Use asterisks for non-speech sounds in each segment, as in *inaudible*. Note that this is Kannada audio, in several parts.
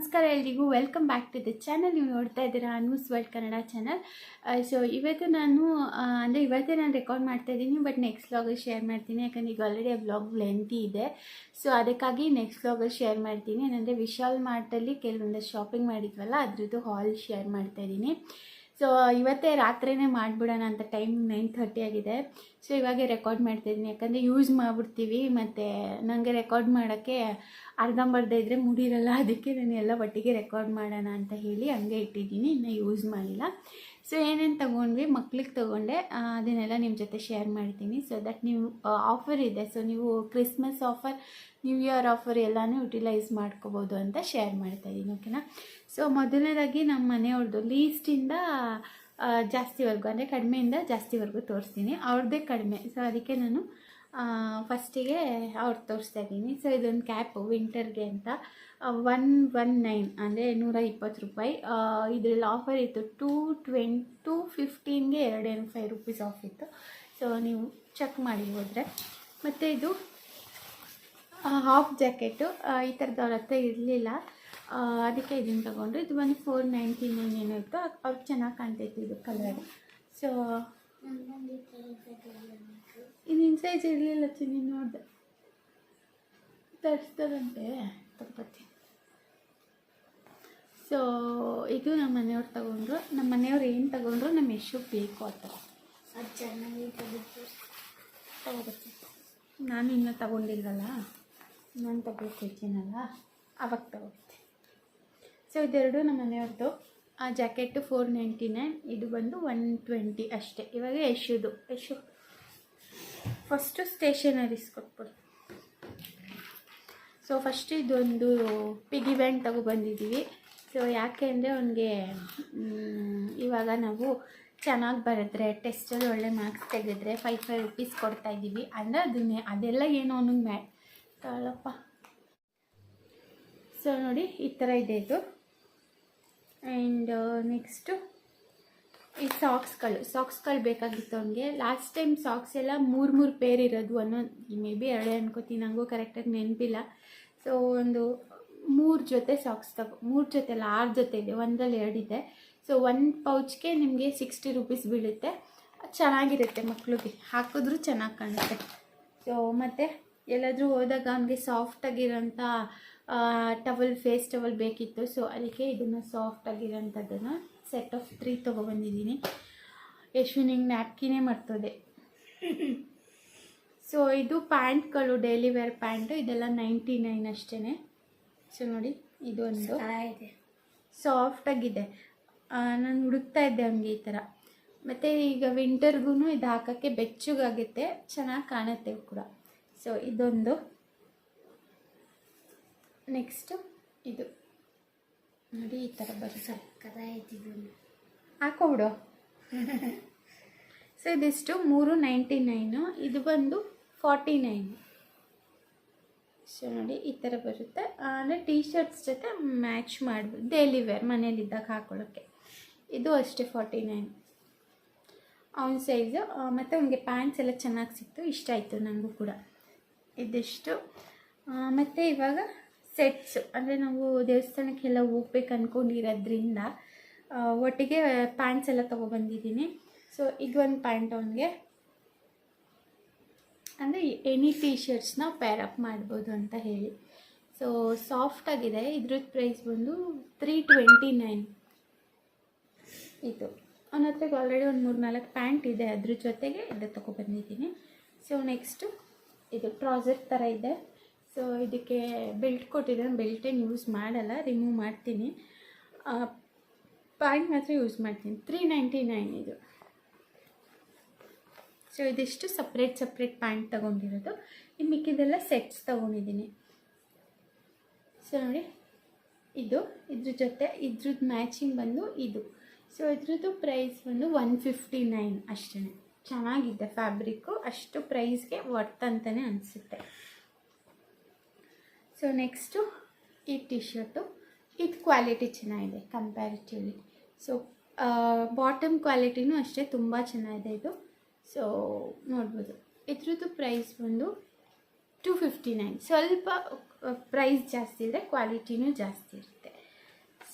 ನಮಸ್ಕಾರ ಎಲ್ರಿಗೂ. Welcome back to the channel ನೀವು ನೋಡ್ತಾ ಇದ್ದೀರಾ news world Kannada channel so ಇವತ್ತು ನಾನು ಅಂದರೆ ಇವತ್ತೇ ನಾನು ರೆಕಾರ್ಡ್ ಮಾಡ್ತಾ ಇದ್ದೀನಿ ಬಟ್ ನೆಕ್ಸ್ಟ್ ವ್ಲಾಗಲ್ಲಿ ಶೇರ್ ಮಾಡ್ತೀನಿ. ಯಾಕಂದರೆ ಈಗ ಆಲ್ರೆಡಿ ಆ ವ್ಲಾಗ್ ಲೆಂತಿ ಇದೆ. ಸೊ ಅದಕ್ಕಾಗಿ ನೆಕ್ಸ್ಟ್ ವ್ಲಾಗಲ್ಲಿ ಶೇರ್ ಮಾಡ್ತೀನಿ. ಏನಂದರೆ ವಿಶಾಲ್ ಮಾರ್ಟಲ್ಲಿ ಕೆಲವೊಂದಷ್ಟು ಶಾಪಿಂಗ್ ಮಾಡಿದ್ವಲ್ಲ, ಅದ್ರದ್ದು ಹಾಲ್ ಶೇರ್ ಮಾಡ್ತಾ ಇದ್ದೀನಿ. ಸೊ ಇವತ್ತೇ ರಾತ್ರಿನೇ ಮಾಡಿಬಿಡೋಣ ಅಂತ ಟೈಮ್ ನೈನ್ ಥರ್ಟಿ ಆಗಿದೆ. ಸೊ ಇವಾಗೆ ರೆಕಾರ್ಡ್ ಮಾಡ್ತಾಯಿದ್ದೀನಿ ಯಾಕಂದರೆ ಯೂಸ್ ಮಾಡಿಬಿಡ್ತೀವಿ. ಮತ್ತು ನನಗೆ ರೆಕಾರ್ಡ್ ಮಾಡೋಕ್ಕೆ ಅರ್ಧಂಬರ್ಧ ಇದ್ದರೆ ಮುಡಿರಲ್ಲ. ಅದಕ್ಕೆ ನಾನು ಎಲ್ಲ ಒಟ್ಟಿಗೆ ರೆಕಾರ್ಡ್ ಮಾಡೋಣ ಅಂತ ಹೇಳಿ ಹಂಗೆ ಇಟ್ಟಿದ್ದೀನಿ. ಇನ್ನೂ ಯೂಸ್ ಮಾಡಿಲ್ಲ. ಸೊ ಏನೇನು ತೊಗೊಂಡ್ವಿ ಮಕ್ಳಿಗೆ ತೊಗೊಂಡೆ ಅದನ್ನೆಲ್ಲ ನಿಮ್ಮ ಜೊತೆ ಶೇರ್ ಮಾಡ್ತೀನಿ. ಸೊ ದಟ್ ನೀವು ಆಫರ್ ಇದೆ. ಸೊ ನೀವು Christmas offer new year offer ಎಲ್ಲನೂ ಯುಟಿಲೈಸ್ ಮಾಡ್ಕೋಬೋದು ಅಂತ ಶೇರ್ ಮಾಡ್ತಾ ಇದ್ದೀನಿ ಓಕೆನಾ ಸೊ ಮೊದಲನೇದಾಗಿ ನಮ್ಮ ಮನೆಯವ್ರದ್ದು ಲೀಸ್ಟಿಂದ ಜಾಸ್ತಿವರೆಗೂ ಅಂದರೆ ಕಡಿಮೆಯಿಂದ ಜಾಸ್ತಿವರೆಗೂ ತೋರಿಸ್ತೀನಿ. ಅವ್ರದ್ದೇ ಕಡಿಮೆ. ಸೊ ಅದಕ್ಕೆ ನಾನು ಫಸ್ಟಿಗೆ ಅವ್ರು ತೋರಿಸ್ತಾ ಇದ್ದೀನಿ ಸೊ ಇದೊಂದು ಕ್ಯಾಪು ವಿಂಟರ್ಗೆ ಅಂತ. ಒನ್ ಒನ್ ನೈನ್ ಅಂದರೆ ನೂರ ಇಪ್ಪತ್ತು ರೂಪಾಯಿ. ಇದರಲ್ಲಿ ಆಫರ್ ಇತ್ತು ಟೂ ಟ್ವೆನ್ ಟೂ ಫಿಫ್ಟೀನ್ಗೆ ಎರಡೇನು ಫೈವ್ ರುಪೀಸ್ ಆಫ್ ಇತ್ತು. ಸೊ ನೀವು ಚೆಕ್ ಮಾಡಿ ಹೋದರೆ. ಮತ್ತು ಇದು ಹಾಫ್ ಜಾಕೆಟು ಈ ಥರದವ್ರ ಅವ್ರ ಹತ್ರ ಇರಲಿಲ್ಲ. ಅದಕ್ಕೆ ಇದನ್ನು ತೊಗೊಂಡು, ಇದು ಬಂದು ಫೋರ್ ನೈಂಟಿ ನೈನ್ ಏನೋ ಇತ್ತು. ಅವ್ರಿಗೆ ಚೆನ್ನಾಗಿ ಕಾಣ್ತೈತಿ ಇದು ಕಲರ್ ಸೊ ಇನ್ನಿನ ಸೈಜ್ ಇರಲಿಲ್ಲ ಚಿನ್ನಿ, ನೋಡಿದೆ. ತರಿಸ್ತಾರಂತೆ, ತಪ್ಪತ್ತಿ. ಸೊ ಇದು ನಮ್ಮ ಮನೆಯವ್ರು ತಗೊಂಡ್ರು. ನಮ್ಮ ಮನೆಯವ್ರು ಏನು ತಗೊಂಡ್ರು? ನಮ್ಮ ಎಷ್ಟು ಬೇಕು ಆ ಥರ. ಅದು ಚೆನ್ನಾಗಿ ತಗೋಬೇಕು. ನಾನು ಇನ್ನೂ ತಗೊಂಡಿಲ್ವಲ್ಲ ನಾನು ತಗೊಳ್ತಿದ್ದೀನಲ್ಲ ಅವಾಗ ತಗೋತೀನಿ. ಸೊ ಇದೆರಡು ನಮ್ಮ ಮನೆಯವ್ರದ್ದು ಆ ಜಾಕೆಟು ಫೋರ್ ನೈಂಟಿ ನೈನ್ ಇದು ಬಂದು ಒನ್ ಟ್ವೆಂಟಿ ಅಷ್ಟೇ. ಇವಾಗ ಯಶುದು. ಯಶು ಫಸ್ಟು ಸ್ಟೇಷನರೀಸ್ ಕೊಟ್ಬಿಡು. ಸೊ ಫಸ್ಟ್ ಇದೊಂದು ಪಿಗಿ ಬ್ಯಾಂಕ್ ತಗೊಬಂದಿದ್ದೀವಿ ಸೊ ಯಾಕೆ ಅಂದರೆ ಅವನಿಗೆ ಇವಾಗ ನಾವು ಚೆನ್ನಾಗಿ ಬರೆದ್ರೆ, ಟೆಸ್ಟಲ್ಲಿ ಒಳ್ಳೆ ಮಾರ್ಕ್ಸ್ ತೆಗೆದ್ರೆ ಫೈವ್ ಫೈವ್ ರುಪೀಸ್ ಕೊಡ್ತಾ ಇದ್ದೀವಿ ಅಂದರೆ ಅದನ್ನೇ, ಅದೆಲ್ಲ ಏನು ಅವನಿಗೆ ಮ್ಯಾ ತಗೊಳಪ್ಪ ಸೊ ನೋಡಿ, ಈ ಥರ ಇದೆ ಇದು. ಆ್ಯಂಡ್ ನೆಕ್ಸ್ಟು ಈ ಸಾಕ್ಸ್ಗಳು ಸಾಕ್ಸ್ಗಳು ಬೇಕಾಗಿತ್ತು ಅವನಿಗೆ. ಲಾಸ್ಟ್ ಟೈಮ್ ಸಾಕ್ಸ್ ಎಲ್ಲ ಮೂರು ಮೂರು ಪೇರ್ ಇರೋದು ಅನ್ನೋ ಮೇ ಬಿ ಎರಡೇ ಅನ್ಕೋತೀನಿ ನನಗೂ ಕರೆಕ್ಟಾಗಿ ನೆನಪಿಲ್ಲ. ಸೊ ಒಂದು ಮೂರು ಜೊತೆ ಸಾಕ್ಸ್ ತಗೋ, ಮೂರು ಜೊತೆ ಅಲ್ಲ ಆರು ಜೊತೆ ಇದೆ ಒಂದರಲ್ಲಿ ಎರಡಿದೆ ಸೊ ಒಂದು ಪೌಚ್ಗೆ ನಿಮಗೆ ಸಿಕ್ಸ್ಟಿ ರುಪೀಸ್ ಬೀಳುತ್ತೆ. ಚೆನ್ನಾಗಿರುತ್ತೆ ಮಕ್ಳಿಗೆ. ಹಾಕಿದ್ರೂ ಚೆನ್ನಾಗಿ ಕಾಣುತ್ತೆ. ಸೊ ಮತ್ತು ಎಲ್ಲಾದರೂ ಹೋದಾಗ ಅವನಿಗೆ ಸಾಫ್ಟಾಗಿರೋಂಥ ಟವಲ್ ಫೇಸ್ ಟವಲ್ ಬೇಕಿತ್ತು. ಸೊ ಅದಕ್ಕೆ ಇದನ್ನು ಸಾಫ್ಟಾಗಿರೋಂಥದ್ದನ್ನು ಸೆಟ್ ಆಫ್ ತ್ರೀ ತೊಗೊಬಂದಿದ್ದೀನಿ ಯಶ್ವಿನಿಗೆ ನ್ಯಾಪ್ಕಿನೇ ಮರ್ತೋದೆ ಸೊ ಇದು ಪ್ಯಾಂಟ್ಗಳು ಡೈಲಿ ವೇರ್ ಪ್ಯಾಂಟು. ಇದೆಲ್ಲ ನೈಂಟಿ ನೈನ್ ಅಷ್ಟೇ ಸೊ ನೋಡಿ ಇದು. ಒಂದು ಚೆನ್ನಾಗಿದೆ ಸಾಫ್ಟಾಗಿದೆ ನಾನು ಹುಡುಕ್ತಾ ಇದ್ದೆ ಹಂಗೆ ಈ ಥರ ಮತ್ತು ಈಗ ವಿಂಟರ್ಗೂ ಇದು ಹಾಕೋಕ್ಕೆ ಬೆಚ್ಚಗಾಗುತ್ತೆ ಚೆನ್ನಾಗಿ ಕಾಣುತ್ತೆ ಕೂಡ. ಸೊ ಇದೊಂದು. ನೆಕ್ಸ್ಟು ಇದು. ನೋಡಿ ಈ ಥರ ಬರೋ ಸಕ್ಕದಾಯ್ತಿದ್ದು ಹಾಕೋಬಿಡು ಸೊ *laughs* ಇದಿಷ್ಟು ಮೂರು ನೈಂಟಿ ನೈನು ಇದು ಬಂದು ಫಾರ್ಟಿ ನೈನು. ಸೊ ನೋಡಿ ಈ ಥರ ಬರುತ್ತೆ. ಅಂದರೆ ಟೀ ಶರ್ಟ್ಸ್ ಜೊತೆ ಮ್ಯಾಚ್ ಮಾಡ್ಬೋದು. ಡೈಲಿ ವೇರ್ ಮನೇಲಿದ್ದಾಗ ಹಾಕೊಳ್ಳೋಕ್ಕೆ. ಇದು ಅಷ್ಟೇ ಫಾರ್ಟಿ ನೈನ್ ಅವನ ಸೈಜು ಮತ್ತು ಅವನಿಗೆ ಪ್ಯಾಂಟ್ಸ್ ಎಲ್ಲ ಚೆನ್ನಾಗಿ ಸಿಕ್ತು. ಇಷ್ಟ ಆಯಿತು ನನಗೂ ಕೂಡ. ಇದಿಷ್ಟು. ಮತ್ತು ಇವಾಗ ಸೆಟ್ಸು ಅಂದರೆ ನಾವು ದೇವಸ್ಥಾನಕ್ಕೆಲ್ಲ ಹೋಗ್ಬೇಕು ಅಂದ್ಕೊಂಡಿರೋದ್ರಿಂದ ಒಟ್ಟಿಗೆ ಪ್ಯಾಂಟ್ಸ್ ಎಲ್ಲ ತೊಗೊಬಂದಿದ್ದೀನಿ. ಸೊ ಇದೊಂದು ಪ್ಯಾಂಟ್ ಅವನಿಗೆ. ಅಂದರೆ ಎನಿ ಟೀ ಶರ್ಟ್ಸ್ನ ಪ್ಯಾರಪ್ ಮಾಡ್ಬೋದು ಅಂತ ಹೇಳಿ. ಸೊ ಸಾಫ್ಟಾಗಿದೆ ಇದ್ರದ್ದು ಪ್ರೈಸ್ ಬಂದು ತ್ರೀ ಟ್ವೆಂಟಿ ನೈನ್ ಇದು. ಅವನ ಹತ್ರಗೆ ಆಲ್ರೆಡಿ ಒಂದು ಮೂರು ನಾಲ್ಕು ಪ್ಯಾಂಟ್ ಇದೆ. ಅದ್ರ ಜೊತೆಗೆ ಇದು ತೊಗೊಬಂದಿದ್ದೀನಿ ಸೊ ನೆಕ್ಸ್ಟು ಇದು ಟ್ರಾಸರ್ ಥರ ಇದೆ. ಸೊ ಇದಕ್ಕೆ ಬೆಲ್ಟ್ ಕೊಟ್ಟಿದ್ದೀನಿ ಬೆಲ್ಟೇನು ಯೂಸ್ ಮಾಡಲ್ಲ. ರಿಮೂವ್ ಮಾಡ್ತೀನಿ. ಪ್ಯಾಂಟ್ ಮಾತ್ರ ಯೂಸ್ ಮಾಡ್ತೀನಿ. ತ್ರೀ ನೈಂಟಿ ನೈನ್ ಇದು. ಸೊ ಇದಿಷ್ಟು ಸಪ್ರೇಟ್ ಸಪ್ರೇಟ್ ಪ್ಯಾಂಟ್ ತೊಗೊಂಡಿರೋದು. ಇನ್ನು ಮಿಕ್ಕಿದೆಲ್ಲ ಸೆಟ್ಸ್ ತೊಗೊಂಡಿದ್ದೀನಿ. ಸೊ ನೋಡಿ. ಇದು, ಇದ್ರ ಜೊತೆ ಇದ್ರದ್ದು ಮ್ಯಾಚಿಂಗ್ ಬಂದು ಇದು. ಸೊ ಇದ್ರದ್ದು ಪ್ರೈಸ್ ಬಂದು ಒನ್ ಫಿಫ್ಟಿ ನೈನ್ ಅಷ್ಟೇ ಚೆನ್ನಾಗಿದೆ ಫ್ಯಾಬ್ರಿಕ್ಕು ಅಷ್ಟು ಪ್ರೈಸ್ಗೆ ವರ್ತ್ ಅಂತಲೇ ಅನಿಸುತ್ತೆ. ಸೊ ನೆಕ್ಸ್ಟು ಈ ಟಿ ಶರ್ಟು ಇದು ಕ್ವಾಲಿಟಿ ಚೆನ್ನಾಗಿದೆ ಕಂಪ್ಯಾರಿಟಿವ್ಲಿ ಸೊ ಬಾಟಮ್ ಕ್ವಾಲಿಟಿನೂ ಅಷ್ಟೇ ತುಂಬ ಚೆನ್ನಾಗಿದೆ ಇದು. ಸೊ ನೋಡ್ಬೋದು. ಇದ್ರದ್ದು ಪ್ರೈಸ್ ಬಂದು ಟು ಫಿಫ್ಟಿ ನೈನ್ ಸ್ವಲ್ಪ ಪ್ರೈಸ್ ಜಾಸ್ತಿ ಇದೆ ಕ್ವಾಲಿಟಿನೂ ಜಾಸ್ತಿ ಇರುತ್ತೆ.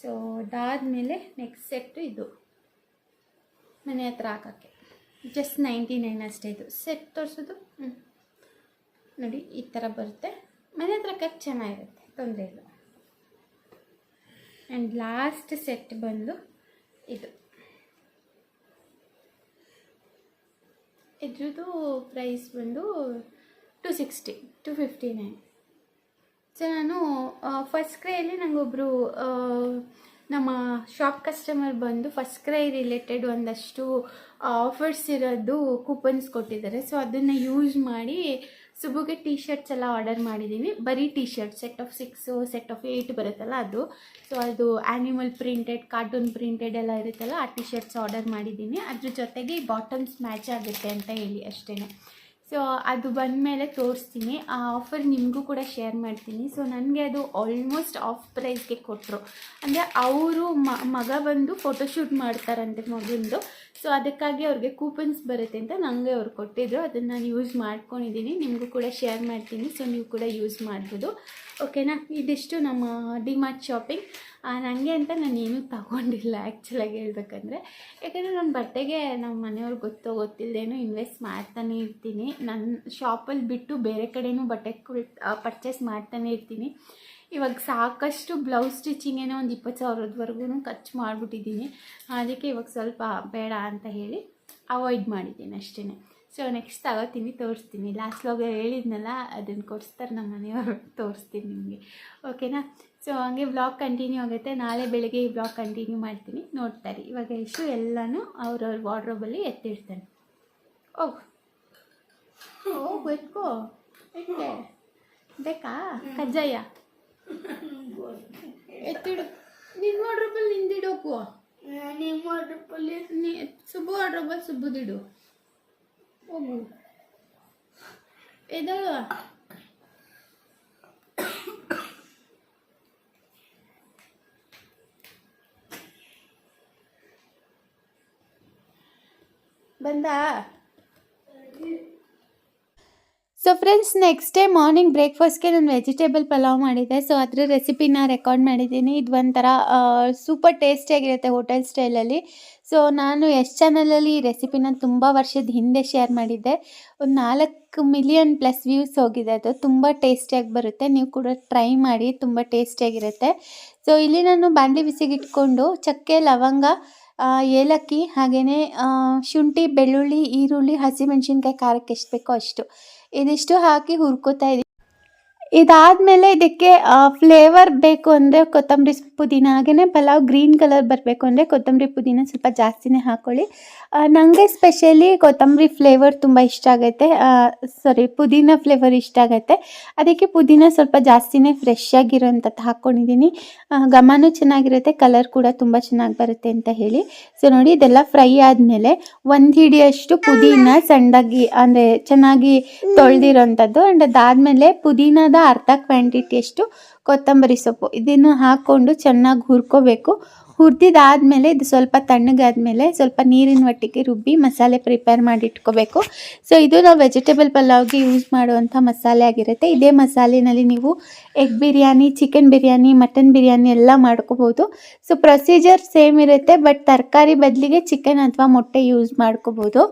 ಸೊ ಅದಾದಮೇಲೆ ನೆಕ್ಸ್ಟ್ ಸೆಟ್ಟು ಇದು. ಮನೆ ಹತ್ರ ಹಾಕೋಕ್ಕೆ. ಜಸ್ಟ್ ನೈಂಟಿ ನೈನ್ ಅಷ್ಟೇ ಇದು. ಸೆಟ್ ತೋರಿಸೋದು ನೋಡಿ, ಈ ಥರ ಬರುತ್ತೆ. ಮನೆ ಹತ್ರ ಹಾಕಕ್ಕೆ ಚೆನ್ನಾಗಿರುತ್ತೆ, ತೊಂದರೆ ಇಲ್ಲ. ಆ್ಯಂಡ್ ಲಾಸ್ಟ್ ಸೆಟ್ ಬಂದು ಇದು. ಇದ್ರದ್ದು ಪ್ರೈಸ್ ಬಂದು two sixty two fifty nine so ನಾನು ಫಸ್ಟ್ ಕ್ರೈಯಲ್ಲಿ ನನಗೊಬ್ಬರು ನಮ್ಮ ಶಾಪ್ ಕಸ್ಟಮರ್ ಬಂದು ಫಸ್ಟ್ ಕ್ರೈ ರಿಲೇಟೆಡ್ ಒಂದಷ್ಟು ಆಫರ್ಸ್ ಇರೋದು ಕೂಪನ್ಸ್ ಕೊಟ್ಟಿದ್ದಾರೆ. ಸೊ ಅದನ್ನು ಯೂಸ್ ಮಾಡಿ ಸುಬುಗೆ ಟೀ ಶರ್ಟ್ಸ್ ಎಲ್ಲ ಆರ್ಡರ್ ಮಾಡಿದ್ದೀವಿ ಬರೀ T shirt set of six set of eight ಬರುತ್ತಲ್ಲ ಅದು. ಸೊ ಅದು ಆ್ಯನಿಮಲ್ ಪ್ರಿಂಟೆಡ್ ಕಾರ್ಟೂನ್ ಪ್ರಿಂಟೆಡ್ ಎಲ್ಲ ಇರುತ್ತಲ್ಲ, ಆ ಟಿ ಶರ್ಟ್ಸ್ ಆರ್ಡರ್ ಮಾಡಿದ್ದೀನಿ ಅದ್ರ ಜೊತೆಗೆ ಬಾಟಮ್ಸ್ ಮ್ಯಾಚ್ ಆಗುತ್ತೆ ಅಂತ ಹೇಳಿ ಅಷ್ಟೇ ಸೊ ಅದು ಬಂದ ಮೇಲೆ ತೋರಿಸ್ತೀನಿ. ಆ ಆಫರ್ ನಿಮಗೂ ಕೂಡ ಶೇರ್ ಮಾಡ್ತೀನಿ. ಸೊ ನನಗೆ ಅದು ಆಲ್ಮೋಸ್ಟ್ ಆಫ್ ಪ್ರೈಸ್ಗೆ ಕೊಟ್ಟರು ಅಂದರೆ ಅವರು ಮಗ ಬಂದು ಫೋಟೋಶೂಟ್ ಮಾಡ್ತಾರಂತೆ ಮಗಂದು ಸೊ ಅದಕ್ಕಾಗಿ ಅವ್ರಿಗೆ ಕೂಪನ್ಸ್ ಬರುತ್ತೆ ಅಂತ ನನಗೆ ಅವ್ರು ಕೊಟ್ಟಿದ್ದರು ಅದನ್ನು ನಾನು ಯೂಸ್ ಮಾಡ್ಕೊಂಡಿದ್ದೀನಿ. ನಿಮಗೂ ಕೂಡ ಶೇರ್ ಮಾಡ್ತೀನಿ. ಸೊ ನೀವು ಕೂಡ ಯೂಸ್ ಮಾಡ್ಬೋದು. ಓಕೆನಾ? ಇದಿಷ್ಟು ನಮ್ಮ ಡಿಮಾರ್ಟ್ ಶಾಪಿಂಗ್. ನನಗೆ ಅಂತ ನಾನು ಏನೂ ತಗೊಂಡಿಲ್ಲ ಆ್ಯಕ್ಚುಲಾಗಿ ಹೇಳ್ಬೇಕಂದ್ರೆ. ಯಾಕಂದರೆ ನಾನು ಬಟ್ಟೆಗೆ ನಮ್ಮ ಮನೆಯವ್ರಿಗೆ ಗೊತ್ತೋ ಗೊತ್ತಿಲ್ಲದೇನೋ ಇನ್ವೆಸ್ಟ್ ಮಾಡ್ತಾನೆ ಇರ್ತೀನಿ. ನನ್ನ ಶಾಪಲ್ಲಿ ಬಿಟ್ಟು ಬೇರೆ ಕಡೆನೂ ಬಟ್ಟೆ ಪರ್ಚೇಸ್ ಮಾಡ್ತಾನೆ ಇರ್ತೀನಿ. ಇವಾಗ ಸಾಕಷ್ಟು ಬ್ಲೌಸ್ ಸ್ಟಿಚಿಂಗೇನೋ ಒಂದು ಇಪ್ಪತ್ತು ಸಾವಿರದವರೆಗೂ ಖರ್ಚು ಮಾಡಿಬಿಟ್ಟಿದ್ದೀನಿ. ಅದಕ್ಕೆ ಇವಾಗ ಸ್ವಲ್ಪ ಬೇಡ ಅಂತ ಹೇಳಿ ಅವಾಯ್ಡ್ ಮಾಡಿದ್ದೀನಿ ಅಷ್ಟೇ ಸೊ ನೆಕ್ಸ್ಟ್ ತಗೋತೀನಿ, ತೋರಿಸ್ತೀನಿ. ಲಾಸ್ಟ್ ಲಾಗ ಹೇಳಿದ್ನಲ್ಲ, ಅದನ್ನು ಕೊಡಿಸ್ತಾರೆ ನಮ್ಮ ಮನೆಯವರು, ತೋರಿಸ್ತೀನಿ ನಿಮಗೆ. ಓಕೆನಾ ಸೊ ಹಂಗೆ ಬ್ಲಾಗ್ ಕಂಟಿನ್ಯೂ ಆಗುತ್ತೆ. ನಾಳೆ ಬೆಳಗ್ಗೆ ಈ ಬ್ಲಾಗ್ ಕಂಟಿನ್ಯೂ ಮಾಡ್ತೀನಿ. ನೋಡ್ತಾರೆ ಇವಾಗ ಇಷ್ಟು ಎಲ್ಲನೂ ಅವ್ರವ್ರ ವಾರ್ಡ್ರೋಬಲ್ಲಿ ಎತ್ತಿಡ್ತಾನೆ. ಓಹ್. ಹೋಗು ಎತ್ಕೋ. ಎತ್ತೆ. ಬೇಕಾ? ಕಜ್ಜಾಯ. ಎತ್ತಿಡು. ನಿನ್ನ ವಾರ್ಡ್ರೋಬಲ್ಲಿ ನಿಂದಿಡೋಕು ನಿಮ್ಮ ನೀ ಸುಬ್ಬು ವಾರ್ಡ್ರೋಬಲ್ಲಿ ಸುಬ್ಬುದಿಡು. ಹೋಗು ಎದಳು ಬಂದಾ so friends next day morning ಬ್ರೇಕ್ಫಾಸ್ಟ್ಗೆ ನಾನು ವೆಜಿಟೇಬಲ್ ಪಲಾವ್ ಮಾಡಿದ್ದೆ ಸೊ ಅದರ ರೆಸಿಪಿನ ರೆಕಾರ್ಡ್ ಮಾಡಿದ್ದೀನಿ. ಇದು ಒಂಥರ ಸೂಪರ್ ಟೇಸ್ಟಿಯಾಗಿರುತ್ತೆ ಹೋಟೆಲ್ ಸ್ಟೈಲಲ್ಲಿ ಸೊ ನಾನು ಎಸ್ ಚಾನಲಲ್ಲಿ ಈ ರೆಸಿಪಿನ ತುಂಬ ವರ್ಷದ ಹಿಂದೆ ಶೇರ್ ಮಾಡಿದ್ದೆ. ಒಂದು ನಾಲ್ಕು ಮಿಲಿಯನ್ ಪ್ಲಸ್ ವ್ಯೂಸ್ ಹೋಗಿದೆ ಅದು. ತುಂಬ ಟೇಸ್ಟಿಯಾಗಿ ಬರುತ್ತೆ. ನೀವು ಕೂಡ ಟ್ರೈ ಮಾಡಿ, ತುಂಬ ಟೇಸ್ಟಿಯಾಗಿರುತ್ತೆ ಸೊ ಇಲ್ಲಿ ನಾನು ಬಾಂಡ್ಲಿ ಬಿಸಿಗೆ ಇಟ್ಕೊಂಡು, ಚಕ್ಕೆ, ಲವಂಗ ಏಲಕ್ಕಿ ಹಾಗೆಯೇ ಶುಂಠಿ, ಬೆಳ್ಳುಳ್ಳಿ, ಈರುಳ್ಳಿ, ಹಸಿಮೆಣಸಿನ್ಕಾಯಿ ಖಾರಕ್ಕೆ ಎಷ್ಟು ಬೇಕೋ ಅಷ್ಟು. ಇದಿಷ್ಟು ಹಾಕಿ ಹುರ್ಕೋತಾ ಇದ್ದೀನಿ ಇದಾದಮೇಲೆ ಇದಕ್ಕೆ ಫ್ಲೇವರ್ ಬೇಕು ಅಂದರೆ ಕೊತ್ತಂಬರಿ ಪುದೀನ ಹಾಗೆಯೇ ಪಲಾವ್ ಗ್ರೀನ್ ಕಲರ್ ಬರಬೇಕು ಅಂದರೆ ಕೊತ್ತಂಬರಿ ಪುದೀನ ಸ್ವಲ್ಪ ಜಾಸ್ತಿನೇ ಹಾಕ್ಕೊಳ್ಳಿ ನನಗೆ ಸ್ಪೆಷಲಿ ಕೊತ್ತಂಬರಿ ಫ್ಲೇವರ್ ತುಂಬ ಇಷ್ಟ ಆಗೈತೆ. ಸಾರಿ ಪುದೀನ ಫ್ಲೇವರ್ ಇಷ್ಟ ಆಗೈತೆ. ಅದಕ್ಕೆ ಪುದೀನ ಸ್ವಲ್ಪ ಜಾಸ್ತಿನೇ ಫ್ರೆಶ್ ಆಗಿರೋಂಥದ್ದು ಹಾಕ್ಕೊಂಡಿದ್ದೀನಿ ಗಮನೂ ಘಮನೂ ಚೆನ್ನಾಗಿರುತ್ತೆ ಕಲರ್ ಕೂಡ ತುಂಬ ಚೆನ್ನಾಗಿ ಬರುತ್ತೆ ಅಂತ ಹೇಳಿ. ಸೊ ನೋಡಿ, ಇದೆಲ್ಲ ಫ್ರೈ ಆದಮೇಲೆ ಒಂದು ಹಿಡಿಯಷ್ಟು ಪುದೀನ ಸಣ್ಣದಾಗಿ ಅಂದರೆ ಚೆನ್ನಾಗಿ ತೊಳೆದಿರೋಂಥದ್ದು ಆ್ಯಂಡ್ ಅದಾದಮೇಲೆ ಪುದೀನದ ಅರ್ಧ ಕ್ವಾಂಟಿಟಿಯಷ್ಟು ಕೊತ್ತಂಬರಿ ಸೊಪ್ಪು. ಇದನ್ನು ಹಾಕ್ಕೊಂಡು ಚೆನ್ನಾಗಿ ಹುರ್ಕೋಬೇಕು. ಹುರಿದಿದ್ದಾದಮೇಲೆ ಇದು ಸ್ವಲ್ಪ ತಣ್ಣಗಾದ್ಮೇಲೆ ಸ್ವಲ್ಪ ನೀರಿನ ಒಟ್ಟಿಗೆ ರುಬ್ಬಿ ಮಸಾಲೆ ಪ್ರಿಪೇರ್ ಮಾಡಿ ಇಟ್ಕೋಬೇಕು ಸೊ ಇದು ನಾವು ವೆಜಿಟೇಬಲ್ ಪಲಾವ್ಗೆ ಯೂಸ್ ಮಾಡುವಂಥ ಮಸಾಲೆ ಆಗಿರುತ್ತೆ. ಇದೇ ಮಸಾಲೆನಲ್ಲಿ ನೀವು egg biryani chicken biryani mutton biryani ಎಲ್ಲ ಮಾಡ್ಕೋಬೋದು ಸೊ ಪ್ರೊಸೀಜರ್ ಸೇಮ್ ಇರುತ್ತೆ ಬಟ್ ತರಕಾರಿ ಬದಲಿಗೆ ಚಿಕನ್ ಅಥವಾ ಮೊಟ್ಟೆ ಯೂಸ್ ಮಾಡ್ಕೋಬೋದು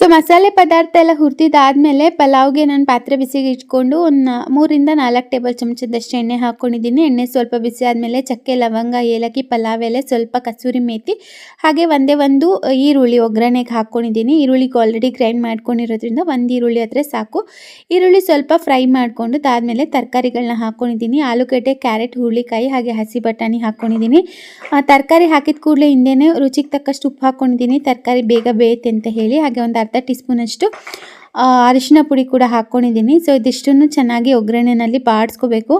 ಸೊ ಮಸಾಲೆ ಪದಾರ್ಥ ಎಲ್ಲ ಹುರಿದಿದ್ದಾದಮೇಲೆ ಪಲಾವ್ಗೆ ನಾನು ಪಾತ್ರೆ ಬಿಸಿಗೆ ಇಟ್ಕೊಂಡು ಒಂದು ಮೂರಿಂದ ನಾಲ್ಕು ಟೇಬಲ್ ಚಮಚದಷ್ಟು ಎಣ್ಣೆ ಹಾಕ್ಕೊಂಡಿದ್ದೀನಿ ಎಣ್ಣೆ ಸ್ವಲ್ಪ ಬಿಸಿ ಆದಮೇಲೆ ಚಕ್ಕೆ, ಲವಂಗ, ಏಲಕ್ಕಿ, ಪಲಾವ್ ಎಲೆ, ಸ್ವಲ್ಪ ಕಸೂರಿ ಮೇಥಿ ಹಾಗೆ ಒಂದೇ ಒಂದು ಈರುಳ್ಳಿ ಒಗ್ಗರಣೆಗೆ ಹಾಕ್ಕೊಂಡಿದ್ದೀನಿ ಈರುಳ್ಳಿಗೆ ಆಲ್ರೆಡಿ ಗ್ರೈಂಡ್ ಮಾಡ್ಕೊಂಡಿರೋದ್ರಿಂದ ಒಂದು ಈರುಳ್ಳಿ ಆದರೆ ಸಾಕು. ಈರುಳ್ಳಿ ಸ್ವಲ್ಪ ಫ್ರೈ ಮಾಡಿಕೊಂಡು ಅದಾದಮೇಲೆ ತರಕಾರಿಗಳನ್ನ ಹಾಕ್ಕೊಂಡಿದ್ದೀನಿ ಆಲೂಗಡ್ಡೆ, ಕ್ಯಾರೆಟ್, ಹುರುಳಿಕಾಯಿ, ಹಾಗೆ ಹಸಿ ಬಟಾಣಿ ಹಾಕ್ಕೊಂಡಿದ್ದೀನಿ ತರಕಾರಿ ಹಾಕಿದ ಕೂಡಲೇ ಹಿಂದೆನೇ ರುಚಿಗೆ ತಕ್ಕಷ್ಟು ಉಪ್ಪು ಹಾಕ್ಕೊಂಡಿದ್ದೀನಿ ತರಕಾರಿ ಬೇಗ ಬೇಯುತ್ತೆ ಅಂತ ಹೇಳಿ ಹಾಗೆ ಒಂದು ಅರ್ಧ ಟೀ ಸ್ಪೂನಷ್ಟು ಅರಿಶಿನ ಪುಡಿ ಕೂಡ ಹಾಕ್ಕೊಂಡಿದ್ದೀನಿ ಸೊ ಇದಿಷ್ಟನ್ನು ಚೆನ್ನಾಗಿ ಒಗ್ಗರಣೆನಲ್ಲಿ ಬಾಡಿಸ್ಕೋಬೇಕು.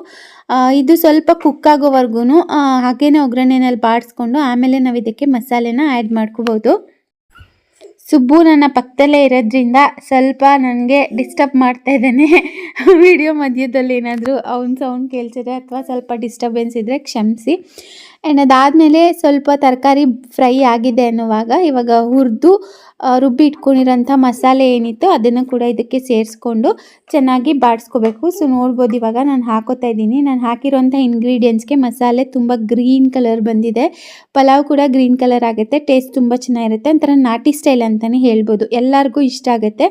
ಇದು ಸ್ವಲ್ಪ ಕುಕ್ ಆಗೋವರೆಗೂ ಹಾಗೇನೆ ಒಗ್ಗರಣೆನಲ್ಲಿ ಬಾಡಿಸ್ಕೊಂಡು ಆಮೇಲೆ ನಾವು ಇದಕ್ಕೆ ಮಸಾಲೆನ ಆ್ಯಡ್ ಮಾಡ್ಕೋಬೋದು. ಸುಬ್ಬು ನನ್ನ ಪಕ್ಕದಲ್ಲೇ ಇರೋದ್ರಿಂದ ಸ್ವಲ್ಪ ನನಗೆ ಡಿಸ್ಟರ್ಬ್ ಮಾಡ್ತಾ ಇದ್ದಾನೆ. *laughs* ವಿಡಿಯೋ ಮಧ್ಯದಲ್ಲಿ ಏನಾದರೂ ಅವ್ನ ಸೌಂಡ್ ಕೇಳ್ಸಿದ್ರೆ ಅಥವಾ ಸ್ವಲ್ಪ ಡಿಸ್ಟರ್ಬೆನ್ಸ್ ಇದ್ದರೆ ಕ್ಷಮಿಸಿ. ಆ್ಯಂಡ್ ಅದಾದಮೇಲೆ ಸ್ವಲ್ಪ ತರಕಾರಿ ಫ್ರೈ ಆಗಿದೆ ಅನ್ನುವಾಗ ಇವಾಗ ಹುರಿದು ರುಬ್ಬಿ ಇಟ್ಕೊಂಡಿರೋಂಥ ಮಸಾಲೆ ಏನಿತ್ತು ಅದನ್ನು ಕೂಡ ಇದಕ್ಕೆ ಸೇರಿಸ್ಕೊಂಡು ಚೆನ್ನಾಗಿ ಬಾಡಿಸ್ಕೋಬೇಕು. ಸೊ ನೋಡ್ಬೋದು ಇವಾಗ ನಾನು ಹಾಕೋತಾ ಇದ್ದೀನಿ. ನಾನು ಹಾಕಿರೋಂಥ ಇಂಗ್ರೀಡಿಯೆಂಟ್ಸ್ಗೆ ಮಸಾಲೆ ತುಂಬ ಗ್ರೀನ್ ಕಲರ್ ಬಂದಿದೆ. ಪಲಾವ್ ಕೂಡ ಗ್ರೀನ್ ಕಲರ್ ಆಗುತ್ತೆ. ಟೇಸ್ಟ್ ತುಂಬ ಚೆನ್ನಾಗಿರುತ್ತೆ. ಒಂಥರ ನಾಟಿ ಸ್ಟೈಲ್ ಅಂತಲೇ ಹೇಳ್ಬೋದು. ಎಲ್ಲರಿಗೂ ಇಷ್ಟ ಆಗುತ್ತೆ.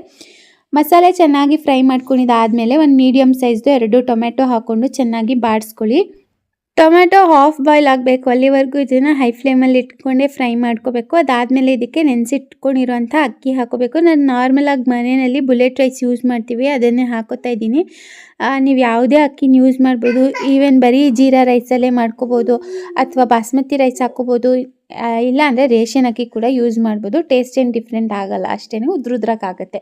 ಮಸಾಲೆ ಚೆನ್ನಾಗಿ ಫ್ರೈ ಮಾಡ್ಕೊಂಡಿದ್ದಾದಮೇಲೆ ಒಂದು ಮೀಡಿಯಮ್ ಸೈಜ್ದು ಎರಡು ಟೊಮೆಟೊ ಹಾಕ್ಕೊಂಡು ಚೆನ್ನಾಗಿ ಬಾಡಿಸ್ಕೊಳ್ಳಿ. ಟೊಮೆಟೊ ಹಾಫ್ ಬಾಯ್ಲ್ ಆಗಬೇಕು. ಅಲ್ಲಿವರೆಗೂ ಇದನ್ನು ಹೈ ಫ್ಲೇಮಲ್ಲಿ ಇಟ್ಕೊಂಡೇ ಫ್ರೈ ಮಾಡ್ಕೋಬೇಕು. ಅದಾದಮೇಲೆ ಇದಕ್ಕೆ ನೆನೆಸಿಟ್ಕೊಂಡಿರುವಂಥ ಅಕ್ಕಿ ಹಾಕೋಬೇಕು. ನಾನು ನಾರ್ಮಲಾಗಿ ಮನೆಯಲ್ಲಿ ಬುಲೆಟ್ ರೈಸ್ ಯೂಸ್ ಮಾಡ್ತೀವಿ, ಅದನ್ನೇ ಹಾಕೋತಾ ಇದ್ದೀನಿ. ನೀವು ಯಾವುದೇ ಅಕ್ಕಿನ ಯೂಸ್ ಮಾಡ್ಬೋದು. ಈವನ್ ಬರೀ ಜೀರಾ ರೈಸಲ್ಲೇ ಮಾಡ್ಕೋಬೋದು, ಅಥವಾ ಬಾಸ್ಮತಿ ರೈಸ್ ಹಾಕೋಬೋದು. ಇಲ್ಲ ಅಂದರೆ ರೇಷನ್ ಅಕ್ಕಿ ಕೂಡ ಯೂಸ್ ಮಾಡ್ಬೋದು. ಟೇಸ್ಟ್ ಏನು ಡಿಫ್ರೆಂಟ್ ಆಗಲ್ಲ ಅಷ್ಟೇ ಉದ್ರುದ್ರಕ್ಕಾಗತ್ತೆ.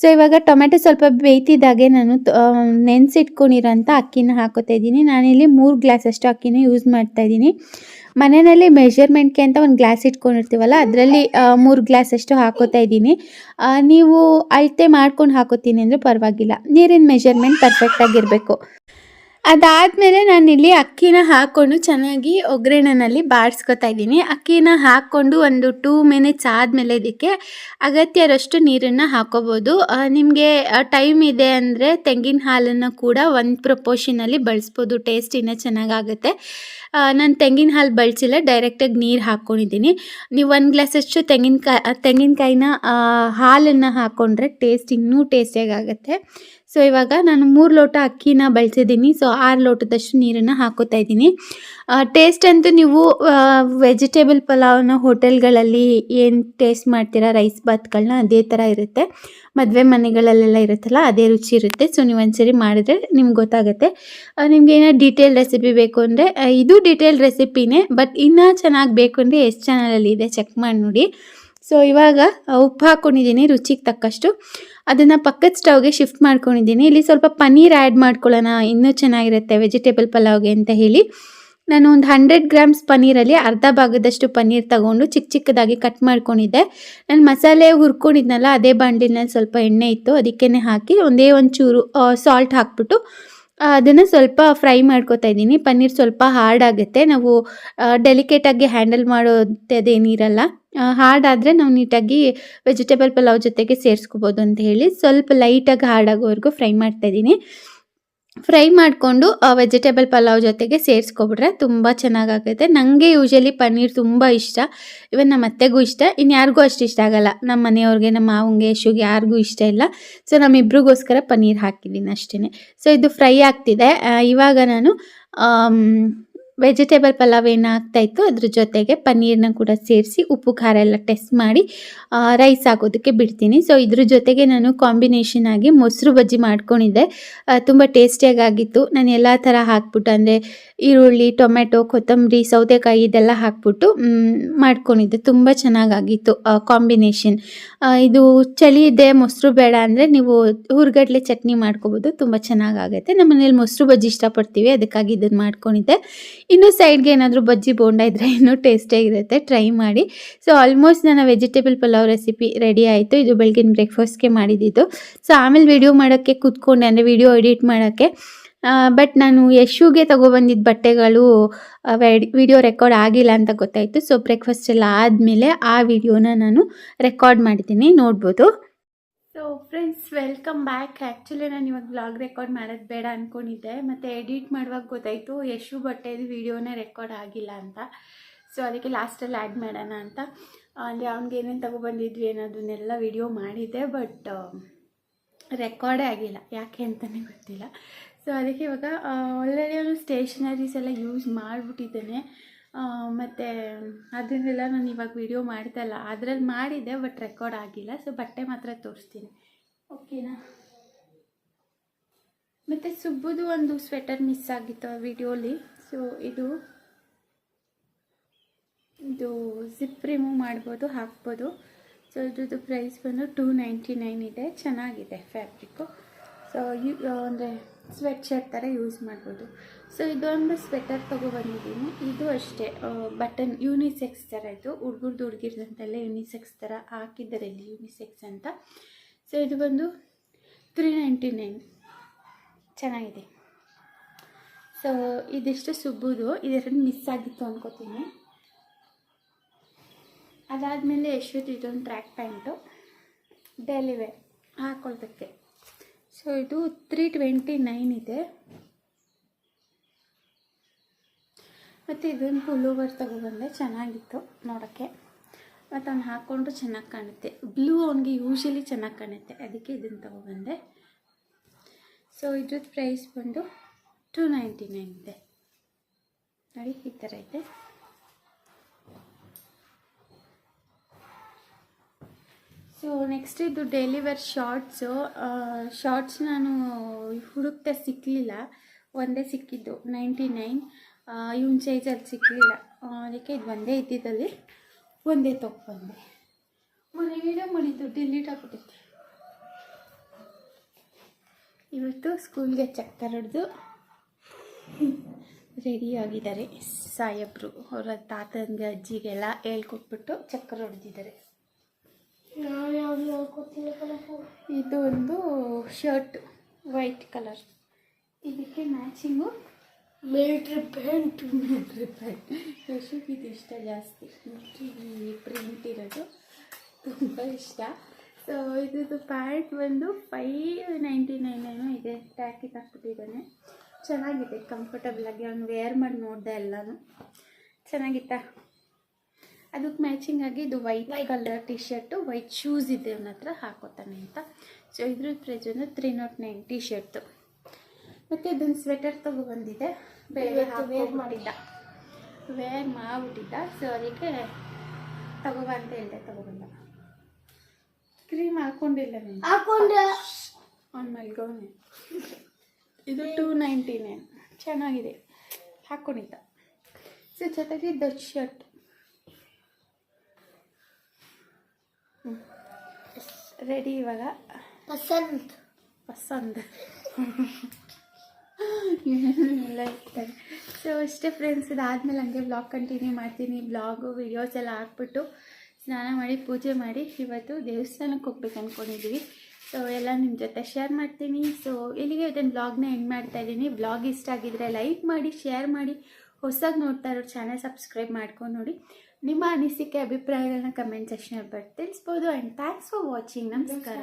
ಸೊ ಇವಾಗ ಟೊಮೆಟೊ ಸ್ವಲ್ಪ ಬೇಯ್ತಿದ್ದಾಗೆ ನಾನು ನೆನೆಸಿಟ್ಕೊಂಡಿರೋಂಥ ಅಕ್ಕಿನ ಹಾಕೋತಾ ಇದ್ದೀನಿ. ನಾನಿಲ್ಲಿ ಮೂರು ಗ್ಲಾಸಷ್ಟು ಅಕ್ಕಿನ ಯೂಸ್ ಮಾಡ್ತಾ ಇದ್ದೀನಿ. ಮನೆಯಲ್ಲಿ ಮೆಷರ್ಮೆಂಟ್ಗೆ ಅಂತ ಒಂದು ಗ್ಲಾಸ್ ಇಟ್ಕೊಂಡಿರ್ತೀವಲ್ಲ, ಅದರಲ್ಲಿ ಮೂರು ಗ್ಲಾಸಷ್ಟು ಹಾಕೋತಾ ಇದ್ದೀನಿ. ನೀವು ಅಳತೆ ಮಾಡ್ಕೊಂಡು ಹಾಕೋತೀನಿ ಅಂದರೆ ಪರವಾಗಿಲ್ಲ. ನೀರಿನ ಮೆಷರ್ಮೆಂಟ್ ಪರ್ಫೆಕ್ಟಾಗಿರಬೇಕು ಅದಾದಮೇಲೆ ನಾನಿಲ್ಲಿ ಅಕ್ಕಿನ ಹಾಕ್ಕೊಂಡು ಚೆನ್ನಾಗಿ ಒಗ್ಗರಣೆನಲ್ಲಿ ಬಾಡಿಸ್ಕೊತಾ ಇದ್ದೀನಿ. ಅಕ್ಕಿನ ಹಾಕ್ಕೊಂಡು ಒಂದು ಟೂ ಮಿನಿಟ್ಸ್ ಆದಮೇಲೆ ಇದಕ್ಕೆ ಅಗತ್ಯರಷ್ಟು ನೀರನ್ನು ಹಾಕೋಬೋದು. ನಿಮಗೆ ಟೈಮ್ ಇದೆ ಅಂದರೆ ತೆಂಗಿನ ಹಾಲನ್ನು ಕೂಡ ಒಂದು ಪ್ರಪೋರ್ಷನಲ್ಲಿ ಬಳಸ್ಬೋದು. ಟೇಸ್ಟ್ ಇನ್ನೂ ಚೆನ್ನಾಗಾಗುತ್ತೆ. ನಾನು ತೆಂಗಿನ ಹಾಲು ಬಳಸಿಲ್ಲ ಡೈರೆಕ್ಟಾಗಿ ನೀರು ಹಾಕ್ಕೊಂಡಿದ್ದೀನಿ ನೀವು ಒಂದು ಗ್ಲಾಸಷ್ಟು ತೆಂಗಿನಕಾಯಿ ತೆಂಗಿನಕಾಯಿನ ಹಾಲನ್ನು ಹಾಕ್ಕೊಂಡ್ರೆ ಟೇಸ್ಟ್ ಇನ್ನೂ ಟೇಸ್ಟಿಯಾಗಿ ಆಗುತ್ತೆ. ಸೊ ಇವಾಗ ನಾನು ಮೂರು ಲೋಟ ಅಕ್ಕಿನ ಬಳಸಿದ್ದೀನಿ. ಸೊ ಆರು ಲೋಟದಷ್ಟು ನೀರನ್ನು ಹಾಕೋತಾ ಇದ್ದೀನಿ. ಟೇಸ್ಟ್ ಅಂತೂ ನೀವು ವೆಜಿಟೇಬಲ್ ಪಲಾವ್ನ ಹೋಟೆಲ್ಗಳಲ್ಲಿ ಏನು ಟೇಸ್ಟ್ ಮಾಡ್ತೀರಾ? ರೈಸ್ ಬಾತ್ಗಳನ್ನ ಅದೇ ಥರ ಇರುತ್ತೆ. ಮದುವೆ ಮನೆಗಳಲ್ಲೆಲ್ಲ ಇರುತ್ತಲ್ಲ, ಅದೇ ರುಚಿ ಇರುತ್ತೆ. ಸೊ ನೀವು ಒಂದ್ಸರಿ ಮಾಡಿದ್ರೆ ನಿಮ್ಗೆ ಗೊತ್ತಾಗುತ್ತೆ. ನಿಮ್ಗೆ ಏನೋ ಡೀಟೇಲ್ ರೆಸಿಪಿ ಬೇಕು ಅಂದರೆ ಇದು ಡೀಟೇಲ್ ರೆಸಿಪಿನೇ ಬಟ್ ಇನ್ನೂ ಚೆನ್ನಾಗಿ ಬೇಕು ಅಂದರೆ ಎಷ್ಟು ಚಾನಲಲ್ಲಿ ಇದೆ ಚೆಕ್ ಮಾಡಿ ನೋಡಿ. ಸೊ ಇವಾಗ ಉಪ್ಪು ಹಾಕ್ಕೊಂಡಿದ್ದೀನಿ ರುಚಿಗೆ ತಕ್ಕಷ್ಟು. ಅದನ್ನು ಪಕ್ಕದ ಸ್ಟವ್ಗೆ ಶಿಫ್ಟ್ ಮಾಡ್ಕೊಂಡಿದ್ದೀನಿ. ಇಲ್ಲಿ ಸ್ವಲ್ಪ ಪನ್ನೀರ್ ಆ್ಯಡ್ ಮಾಡ್ಕೊಳ್ಳೋಣ, ಇನ್ನೂ ಚೆನ್ನಾಗಿರುತ್ತೆ ವೆಜಿಟೇಬಲ್ ಪಲಾವ್ಗೆ ಅಂತ ಹೇಳಿ. ನಾನು ಒಂದು ಹಂಡ್ರೆಡ್ ಗ್ರಾಮ್ಸ್ ಪನ್ನೀರಲ್ಲಿ ಅರ್ಧ ಭಾಗದಷ್ಟು ಪನ್ನೀರ್ ತಗೊಂಡು ಚಿಕ್ಕ ಚಿಕ್ಕದಾಗಿ ಕಟ್ ಮಾಡ್ಕೊಂಡಿದ್ದೆ. ನಾನು ಮಸಾಲೆ ಹುರ್ಕೊಂಡಿದ್ನಲ್ಲ, ಅದೇ ಬಾಂಡಿನಲ್ಲಿ ಸ್ವಲ್ಪ ಎಣ್ಣೆ ಇತ್ತು ಅದಕ್ಕೇ ಹಾಕಿ ಒಂದೇ ಒಂದು ಚೂರು ಸಾಲ್ಟ್ ಹಾಕ್ಬಿಟ್ಟು ಅದನ್ನು ಸ್ವಲ್ಪ ಫ್ರೈ ಮಾಡ್ಕೊತಾ ಇದ್ದೀನಿ. ಪನ್ನೀರ್ ಸ್ವಲ್ಪ ಹಾರ್ಡ್ ಆಗುತ್ತೆ. ನಾವು ಡೆಲಿಕೇಟಾಗಿ ಹ್ಯಾಂಡಲ್ ಮಾಡೋದೇನಿರಲ್ಲ ಹಾರ್ಡ್ ಆದರೆ ನಾವು ನೀಟಾಗಿ ವೆಜಿಟೇಬಲ್ ಪಲಾವ್ ಜೊತೆಗೆ ಸೇರಿಸ್ಕೋಬೋದು ಅಂತ ಹೇಳಿ ಸ್ವಲ್ಪ ಲೈಟಾಗಿ ಹಾರ್ಡ್ ಆಗೋವರೆಗೂ ಫ್ರೈ ಮಾಡ್ತಾ ಇದ್ದೀನಿ. ಫ್ರೈ ಮಾಡಿಕೊಂಡು ವೆಜಿಟೇಬಲ್ ಪಲಾವ್ ಜೊತೆಗೆ ಸೇರಿಸ್ಕೊಬಿಟ್ರೆ ತುಂಬ ಚೆನ್ನಾಗಾಗುತ್ತೆ. ನನಗೆ ಯೂಶಲಿ ಪನ್ನೀರ್ ತುಂಬ ಇಷ್ಟ. ಇವನ್ ನಮ್ಮ ಅತ್ತೆಗೂ ಇಷ್ಟ. ಇನ್ನು ಯಾರಿಗೂ ಅಷ್ಟು ಇಷ್ಟ ಆಗಲ್ಲ. ನಮ್ಮ ಮನೆಯವ್ರಿಗೆ ನಮ್ಮ ಮಾವಂಗೆ, ಯಶುಗೆ ಯಾರಿಗೂ ಇಷ್ಟ ಇಲ್ಲ. ಸೊ ನಮ್ಮಿಬ್ರಿಗೋಸ್ಕರ ಪನ್ನೀರ್ ಹಾಕಿದ್ದೀನಿ ಅಷ್ಟೇ ಸೊ ಇದು ಫ್ರೈ ಆಗ್ತಿದೆ. ಇವಾಗ ನಾನು ವೆಜಿಟೇಬಲ್ ಪಲಾವ್ ಏನಾಗ್ತಾ ಇತ್ತು, ಅದ್ರ ಜೊತೆಗೆ ಪನ್ನೀರ್ನ ಕೂಡ ಸೇರಿಸಿ ಉಪ್ಪು, ಖಾರ ಎಲ್ಲ ಟೆಸ್ಟ್ ಮಾಡಿ ರೈಸ್ ಹಾಕೋದಕ್ಕೆ ಬಿಡ್ತೀನಿ. ಸೊ ಇದ್ರ ಜೊತೆಗೆ ನಾನು ಕಾಂಬಿನೇಷನ್ ಆಗಿ ಮೊಸರು ಬಜ್ಜಿ ಮಾಡ್ಕೊಂಡಿದ್ದೆ. ತುಂಬ ಟೇಸ್ಟಿಯಾಗಿತ್ತು ನಾನು ಎಲ್ಲ ಥರ ಹಾಕ್ಬಿಟ್ಟು, ಅಂದರೆ ಈರುಳ್ಳಿ, ಟೊಮೆಟೊ, ಕೊತ್ತಂಬರಿ, ಸೌತೆಕಾಯಿ ಇದೆಲ್ಲ ಹಾಕ್ಬಿಟ್ಟು ಮಾಡ್ಕೊಂಡಿದ್ದೆ. ತುಂಬ ಚೆನ್ನಾಗಾಗಿತ್ತು ಕಾಂಬಿನೇಷನ್. ಇದು ಚಳಿ ಇದೆ ಮೊಸರು ಬೇಡ ಅಂದರೆ ನೀವು ಹುರ್ಗಡ್ಲೆ ಚಟ್ನಿ ಮಾಡ್ಕೋಬೋದು. ತುಂಬ ಚೆನ್ನಾಗಾಗುತ್ತೆ. ನಮ್ಮ ಮನೇಲಿ ಮೊಸರು ಬಜ್ಜಿ ಇಷ್ಟಪಡ್ತೀವಿ, ಅದಕ್ಕಾಗಿ ಇದನ್ನು ಮಾಡ್ಕೊಂಡಿದ್ದೆ. ಇನ್ನು ಸೈಡ್ಗೆ ಏನಾದರೂ ಬಜ್ಜಿ ಬೋಂಡ ಇದ್ದರೆ ಇನ್ನೂ ಟೇಸ್ಟಿಯಾಗಿರುತ್ತೆ ಟ್ರೈ ಮಾಡಿ. ಸೊ ಆಲ್ಮೋಸ್ಟ್ ನನ್ನ ವೆಜಿಟೇಬಲ್ ಪಲಾವ್ ರೆಸಿಪಿ ರೆಡಿ ಆಯಿತು. ಇದು ಬೆಳಗಿನ ಬ್ರೇಕ್ಫಾಸ್ಟ್ಗೆ ಮಾಡಿದ್ದಿದ್ದು ಸೊ ಆಮೇಲೆ ವಿಡಿಯೋ ಮಾಡೋಕ್ಕೆ ಕೂತ್ಕೊಂಡೆ, ಅಂದರೆ ವಿಡಿಯೋ ಎಡಿಟ್ ಮಾಡೋಕ್ಕೆ. ಬಟ್ ನಾನು ಯಶುಗೆ ತಗೊಬಂದಿದ್ದ ಬಟ್ಟೆಗಳು ವಿಡಿಯೋ ರೆಕಾರ್ಡ್ ಆಗಿಲ್ಲ ಅಂತ ಗೊತ್ತಾಯಿತು. ಸೊ ಬ್ರೇಕ್ಫಾಸ್ಟ್ ಎಲ್ಲ ಆದಮೇಲೆ ಆ ವಿಡಿಯೋನ ನಾನು ರೆಕಾರ್ಡ್ ಮಾಡಿದ್ದೀನಿ. ನೋಡ್ಬೋದು. So friends welcome back actually ನಾನು ಇವಾಗ ಬ್ಲಾಗ್ ರೆಕಾರ್ಡ್ ಮಾಡೋದು ಬೇಡ ಅಂದ್ಕೊಂಡಿದ್ದೆ ಮತ್ತು ಎಡಿಟ್ ಮಾಡುವಾಗ ಗೊತ್ತಾಯಿತು, ಯಶು ಬಟ್ಟೆದು ವಿಡಿಯೋನೇ ರೆಕಾರ್ಡ್ ಆಗಿಲ್ಲ ಅಂತ. ಸೊ ಅದಕ್ಕೆ ಲಾಸ್ಟಲ್ಲಿ ಆ್ಯಡ್ ಮಾಡೋಣ ಅಂತ. ಅಲ್ಲಿ ಅವ್ನಿಗೆ ಏನೇನು ತಗೊಬಂದಿದ್ವಿ ಅನ್ನೋದನ್ನೆಲ್ಲ ವಿಡಿಯೋ ಮಾಡಿದ್ದೆ ಬಟ್ ರೆಕಾರ್ಡೇ ಆಗಿಲ್ಲ. ಯಾಕೆ ಅಂತಲೇ ಗೊತ್ತಿಲ್ಲ. ಸೊ ಅದಕ್ಕೆ ಇವಾಗ ಆಲ್ರೆಡಿ ಅವನು ಸ್ಟೇಷನರೀಸ್ ಎಲ್ಲ ಯೂಸ್ ಮಾಡಿಬಿಟ್ಟಿದ್ದೇನೆ. ಮತ್ತು ಅದನ್ನೆಲ್ಲ ನಾನು ಇವಾಗ ವಿಡಿಯೋ ಮಾಡ್ತಾಯಿಲ್ಲ ಅದರಲ್ಲಿ ಮಾಡಿದ್ದೆ ಬಟ್ ರೆಕಾರ್ಡ್ ಆಗಿಲ್ಲ. ಸೊ ಬಟ್ಟೆ ಮಾತ್ರ ತೋರಿಸ್ತೀನಿ. ಓಕೆನಾ ಮತ್ತು ಸುಬ್ಬುದು ಒಂದು ಸ್ವೆಟರ್ ಮಿಸ್ ಆಗಿತ್ತು ಆ ವಿಡಿಯೋಲಿ ಸೊ ಇದು ಇದು ಜಿಪ್ ರಿಮೂವ್ ಮಾಡ್ಬೋದು, ಹಾಕ್ಬೋದು. ಸೊ ಇದ್ರದ್ದು ಪ್ರೈಸ್ ಬಂದು ಟೂ ನೈಂಟಿ ನೈನ್ ಇದೆ. ಚೆನ್ನಾಗಿದೆ ಫ್ಯಾಬ್ರಿಕ್ಕು ಸೊ ಅಂದರೆ ಸ್ವೆಟ್ ಶರ್ಟ್ ಥರ ಯೂಸ್ ಮಾಡ್ಬೋದು ಸೊ ಇದೊಂದು ಸ್ವೆಟರ್ ತೊಗೊಬಂದಿದ್ದೀನಿ ಇದು ಅಷ್ಟೇ. ಬಟನ್ ಯೂನಿಸೆಕ್ಸ್ ಥರ ಇದು. ಹುಡುಗರ್ದು ಹುಡುಗಿರ್ದಂತೆಲ್ಲ ಯೂನಿಸೆಕ್ಸ್ ಥರ ಹಾಕಿದ್ದಾರೆ ಇಲ್ಲಿ ಯೂನಿಸೆಕ್ಸ್ ಅಂತ. ಸೊ ಇದು ಬಂದು ತ್ರೀ ನೈಂಟಿ ನೈನ್ ಚೆನ್ನಾಗಿದೆ. ಸೊ ಇದಿಷ್ಟು ಸುಬ್ಬುದು. ಇದೆರಡು ಮಿಸ್ ಆಗಿತ್ತು ಅನ್ಕೋತೀನಿ. ಅದಾದಮೇಲೆ ಯಶ್ವತ್ ಇದೊಂದು ಟ್ರ್ಯಾಕ್ ಪ್ಯಾಂಟು ಡೆಲಿವೆ ಹಾಕ್ಕೊಳ್ಬೇಕೆ ಸೊ ಇದು ತ್ರೀ ಟ್ವೆಂಟಿ ನೈನ್ ಇದೆ. ಮತ್ತು ಇದೊಂದು ಪುಲ್ಲೋವರ್ ತಗೊಬಂದೆ ಚೆನ್ನಾಗಿತ್ತು ನೋಡೋಕ್ಕೆ. ಮತ್ತು ಅವ್ನು ಹಾಕ್ಕೊಂಡ್ರು ಚೆನ್ನಾಗಿ ಕಾಣುತ್ತೆ. ಬ್ಲೂ ಅವನಿಗೆ ಯೂಶಲಿ ಚೆನ್ನಾಗಿ ಕಾಣುತ್ತೆ. ಅದಕ್ಕೆ ಇದನ್ನು ತೊಗೊಬಂದೆ ಸೊ ಇದ್ರದ್ದು ಪ್ರೈಸ್ ಬಂದು ಟೂ ನೈಂಟಿ ನೈನ್ ಇದೆ. ನೋಡಿ, ಈ ಥರ ಇದೆ. ಸೊ ನೆಕ್ಸ್ಟ್ ಇದು ಡೈಲಿ ವೇರ್ ಶಾರ್ಟ್ಸು ಶಾರ್ಟ್ಸ್ ನಾನು ಹುಡುಕ್ತಾ ಸಿಕ್ಕಲಿಲ್ಲ ಒಂದೇ ಸಿಕ್ಕಿದ್ದು ನೈಂಟಿ ನೈನ್ ಇವನ್ ಸೈಜಲ್ಲಿ ಸಿಕ್ಕಲಿಲ್ಲ ಅದಕ್ಕೆ ಇದು ಒಂದೇ ಇದ್ದಿದ್ದಲ್ಲಿ ಒಂದೇ ತೊಗೊಂಡೆ ಮೊನ್ನೆ ವೀಡಿಯೋ ಮಾಡಿದ್ದು ಡಿಲೀಟ್ ಆಗಿಬಿಟ್ಟಿತ್ತು. ಇವತ್ತು ಸ್ಕೂಲ್ಗೆ ಚಕ್ಕರ್ ಹಿಡ್ದು ರೆಡಿ ಆಗಿದ್ದಾರೆ. ಸಾಹೇಬ್ರು, ಅವರ ತಾತನಿಗೆ ಅಜ್ಜಿಗೆಲ್ಲ ಹೇಳ್ಕೊಟ್ಬಿಟ್ಟು ಚಕ್ಕರ್ ಹೊಡೆದಿದ್ದಾರೆ ನಾವು ಯಾವ್ದು ಹೇಳ್ಕೊತಿಲ್ಲ ಕಣಪ್ಪ ಇದು ಒಂದು ಶರ್ಟ್ ವೈಟ್ ಕಲರ್. ಇದಕ್ಕೆ ಮ್ಯಾಚಿಂಗು? ಮಿಲ್ಟ್ರಿ ಪ್ಯಾಂಟ್ ಯಶುಗೆ ಇದು ಇಷ್ಟ ಜಾಸ್ತಿ. ಈ ಪ್ರಿಂಟ್ ಇರೋದು. ತುಂಬ ಇಷ್ಟ. ಸೊ ಇದ್ರದ್ದು ಪ್ಯಾಂಟ್ ಬಂದು ಫೈವ್ ನೈಂಟಿ ನೈನ್ ಏನೋ ಇದೆ. ಟ್ಯಾಕಿಗೆ ಹಾಕ್ಬಿಟ್ಟಿದ್ದಾನೆ ಚೆನ್ನಾಗಿದೆ. ಕಂಫರ್ಟಬಲ್ ಆಗಿ ಅವ್ನು ವೇರ್ ಮಾಡಿ ನೋಡಿದೆ ಎಲ್ಲನೂ. ಚೆನ್ನಾಗಿತ್ತಾ? ಅದಕ್ಕೆ ಮ್ಯಾಚಿಂಗ್ ಆಗಿ ಇದು white colour T shirt white shoes ಇದೆ ಅವನ ಹತ್ರ ಹಾಕೋತಾನೆ ಅಂತ. ಸೊ ಇದ್ರ ಪ್ರೈಸ್ ಬಂದು three nought nine T shirt ಮತ್ತು ಇದೊಂದು ಸ್ವೆಟರ್ ತೊಗೊಬಂದಿದೆ ಬೇರೆ ವೇರ್ ಮಾಡಿದ್ದ. ವೇರ್ ಮಾಡಿಬಿಟ್ಟಿದ್ದ. ಸೊ ಅದಕ್ಕೆ ತಗೋಬ ಅಂತ ಹೇಳಿದೆ ತಗೊಬಂದ ಕ್ರೀಮ್ ಹಾಕೊಂಡಿಲ್ಲ ನೀನು. ಹಾಕೊಂಡ್ರೆ? ಅವ್ನು ಮಲ್ಗವನೆ ಇದು ಟೂ ನೈಂಟಿ ನೈನ್ ಚೆನ್ನಾಗಿದೆ. ಹಾಕ್ಕೊಂಡಿದ್ದ ಸೊ ಜೊತೆಗೆ ದೊಡ್ಡ ಶರ್ಟ್ ರೆಡಿ ಇವಾಗ? ಪಸಂದ್ ಪಸಂದ್ ಎಲ್ಲ *laughs* ಇರ್ತಾರೆ ಸೊ ಅಷ್ಟೇ ಫ್ರೆಂಡ್ಸ್ ಇದಾದಮೇಲೆ ಹಂಗೆ ಬ್ಲಾಗ್ ಕಂಟಿನ್ಯೂ ಮಾಡ್ತೀನಿ. ಬ್ಲಾಗು ವಿಡಿಯೋಸ್ ಎಲ್ಲ ಹಾಕ್ಬಿಟ್ಟು ಸ್ನಾನ ಮಾಡಿ ಪೂಜೆ ಮಾಡಿ ಇವತ್ತು ದೇವಸ್ಥಾನಕ್ಕೆ ಹೋಗ್ಬೇಕು ಅಂದ್ಕೊಂಡಿದ್ದೀವಿ ಸೊ ಎಲ್ಲ ನಿಮ್ಮ ಜೊತೆ ಶೇರ್ ಮಾಡ್ತೀನಿ. ಸೊ ಇಲ್ಲಿಗೆ ಇದನ್ನು ಬ್ಲಾಗ್ನ ಎಂಡ್ ಮಾಡ್ತಾ ಇದ್ದೀನಿ. ಬ್ಲಾಗ್ ಇಷ್ಟ ಆಗಿದ್ರೆ ಲೈಕ್ ಮಾಡಿ ಶೇರ್ ಮಾಡಿ. ಹೊಸದಾಗಿ ನೋಡ್ತಾ ಇರೋ ಚಾನಲ್ ಸಬ್ಸ್ಕ್ರೈಬ್ ಮಾಡ್ಕೊಂಡು ನೋಡಿ. ನಿಮ್ಮ ಅನಿಸಿಕೆ ಅಭಿಪ್ರಾಯಗಳನ್ನ ಕಮೆಂಟ್ ಬಟ್ ತಿಳಿಸ್ಬೋದು. ಆ್ಯಂಡ್ ಥ್ಯಾಂಕ್ಸ್ ಫಾರ್ ವಾಚಿಂಗ್ ನಮಸ್ಕಾರ.